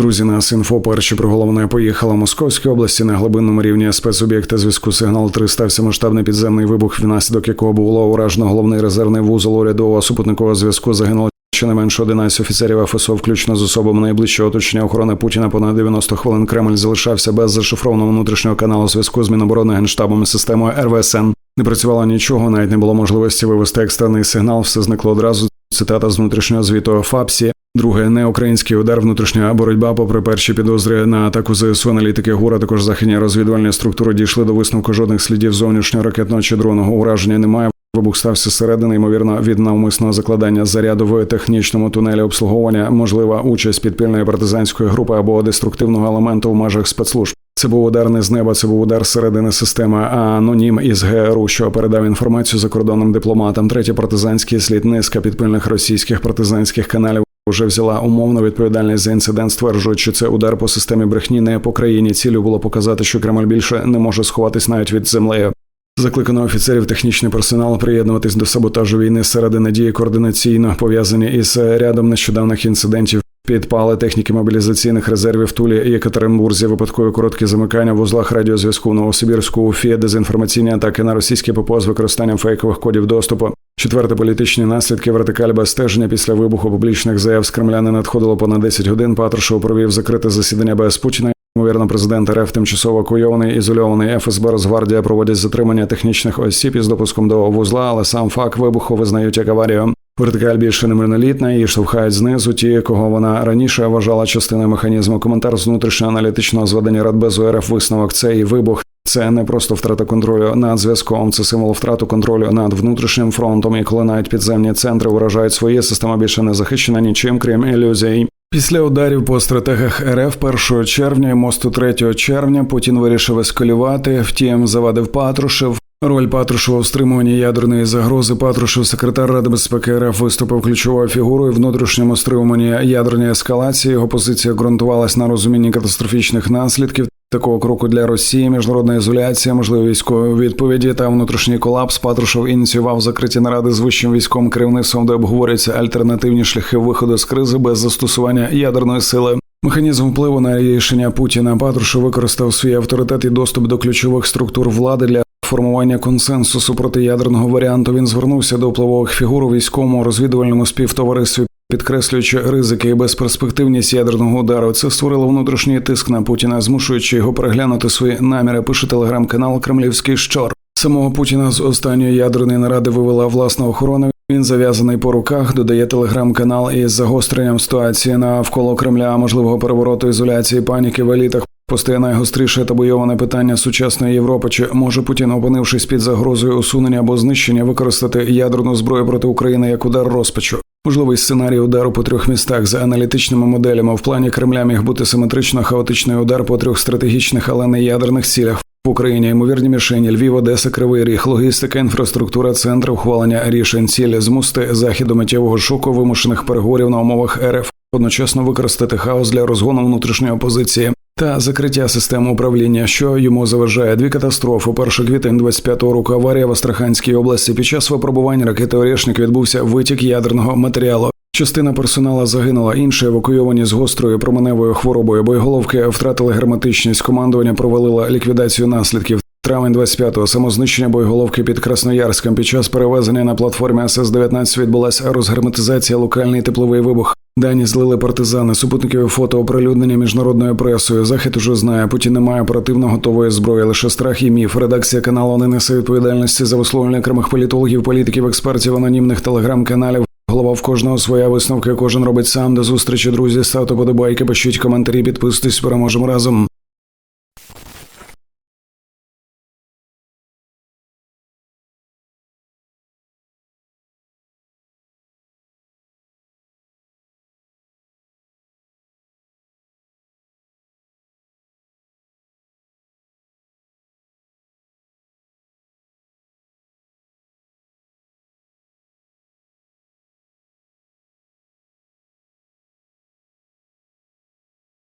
Друзі, нас інфо перші про головне поїхала Московській області на глибинному рівні спецоб'єкта зв'язку сигнал 3 стався масштабний підземний вибух, внаслідок якого було уражено головний резервний вузол урядового супутникового зв'язку. Загинуло щонайменше 11 офіцерів ФСО, включно з особами найближчого оточення охорони Путіна. Понад 90 хвилин Кремль залишався без зашифрованого внутрішнього каналу зв'язку з Міноборони генштабом системою РВСН. Не працювало нічого, навіть не було можливості вивести екстрений сигнал. Все зникло одразу. Цитата з внутрішнього звіту ФАПСі. Друге не український удар, внутрішня боротьба. Попри перші підозри на атаку ЗСУ, аналітики ГУРа, також західні розвідувальні структури дійшли до висновку жодних слідів зовнішнього ракетного чи дронного ураження. Немає. Вибух стався зсередини, ймовірно, від навмисного закладання заряду в технічному тунелі обслуговування, можлива участь підпільної партизанської групи або деструктивного елементу в межах спецслужб. Це був удар не з неба, це був удар зсередини системи, а анонім із ГРУ, що передав інформацію закордонним дипломатам. Третій партизанський слід низка підпільних російських партизанських каналів. Уже взяла умовну відповідальність за інцидент, стверджують, що це удар по системі брехні не по країні. Цілю було показати, що Кремль більше не може сховатись навіть від землею. Закликано офіцерів технічний персонал приєднуватись до саботажу війни серед надії координаційно пов'язані із рядом нещодавних інцидентів. Підпали техніки мобілізаційних резервів Тулі, Єкатеринбурзі, випадкові короткі замикання в вузлах радіозв'язку в Новосибірську, Уфі, дезінформаційні атаки на російські ППО з використанням фейкових кодів доступу. Четверте політичні наслідки вертикаль стеження після вибуху публічних заяв з Кремля не надходило понад 10 годин. Патрушев провів закрите засідання без Путіна. Ймовірно, президент РФ тимчасово окуйований, ізольований ФСБ Росгвардія проводять затримання технічних осіб із допуском до вузла, але сам факт вибуху визнають як аварію. Вертикаль більше не мирнолітна, її штовхають знизу. Ті, кого вона раніше вважала частиною механізму. Коментар з внутрішнього аналітичного зведення Радбезу РФ висновок. Це і вибух. Це не просто втрата контролю над зв'язком, це символ втрату контролю над внутрішнім фронтом. І коли навіть підземні центри вражають свої, система більше не захищена нічим, крім ілюзій. Після ударів по стратегах РФ 1 червня і мосту 3 червня Путін вирішив ескалювати. Втім, завадив Патрушев. Роль Патрушева в стримуванні ядерної загрози Патрушев, секретар Ради безпеки РФ, виступив ключовою фігурою внутрішньому стримуванні ядерної ескалації. Його позиція ґрунтувалась на розумінні катастрофічних наслідків. Такого кроку для Росії міжнародна ізоляція, можливі військові відповіді та внутрішній колапс. Патрушев ініціював закриті наради з вищим військовим керівництвом, де обговорюються альтернативні шляхи виходу з кризи без застосування ядерної сили. Механізм впливу на рішення Путіна Патрушев використав свій авторитет і доступ до ключових структур влади для формування консенсусу проти ядерного варіанту. Він звернувся до впливових фігур у військовому розвідувальному співтоваристві. Підкреслюючи ризики і безперспективність ядерного удару, це створило внутрішній тиск на Путіна, змушуючи його переглянути свої наміри. Пише телеграм-канал Кремлівський Щор. Самого Путіна з останньої ядерної наради вивела власна охорона. Він зав'язаний по руках, додає телеграм-канал із загостренням ситуації навколо Кремля, можливого перевороту ізоляції, паніки в елітах. Постає найгостріше табуйоване питання сучасної Європи. Чи може Путін, опинившись під загрозою усунення або знищення, використати ядерну зброю проти України як удар розпачу? Можливий сценарій удару по трьох містах за аналітичними моделями. В плані Кремля міг бути симетрично хаотичний удар по трьох стратегічних, але не ядерних цілях. В Україні. Ймовірні мішені Львів, Одеса, Кривий Ріг, логістика, інфраструктура, центр ухвалення рішень. Цілі змусти захід до миттєвого шоку вимушених переговорів на умовах РФ, одночасно використати хаос для розгону внутрішньої опозиції та закриття системи управління, що йому заважає дві катастрофи. 1 квітень 25-го року аварія в Астраханській області. Під час випробувань ракети Орешник відбувся витік ядерного матеріалу. Частина персонала загинула, інші евакуйовані з гострою променевою хворобою. Боєголовки втратили герметичність. Командування провалило ліквідацію наслідків. Травень 25-го самознищення боєголовки під Красноярськом. Під час перевезення на платформі СС-19 відбулася розгерметизація, локальний тепловий вибух. Дані злили партизани, супутникові фото оприлюднення міжнародною пресою. Захід уже знає, Путін не має оперативно готової зброї, лише страх і міф. Редакція каналу не несе відповідальності за висловлення окремих політологів, політиків, експертів, анонімних телеграм-каналів. Голова в кожного своя висновка. Кожен робить сам. До зустрічі, друзі. Ставте подобайки, пишіть коментарі, підписуйтесь. Переможемо разом.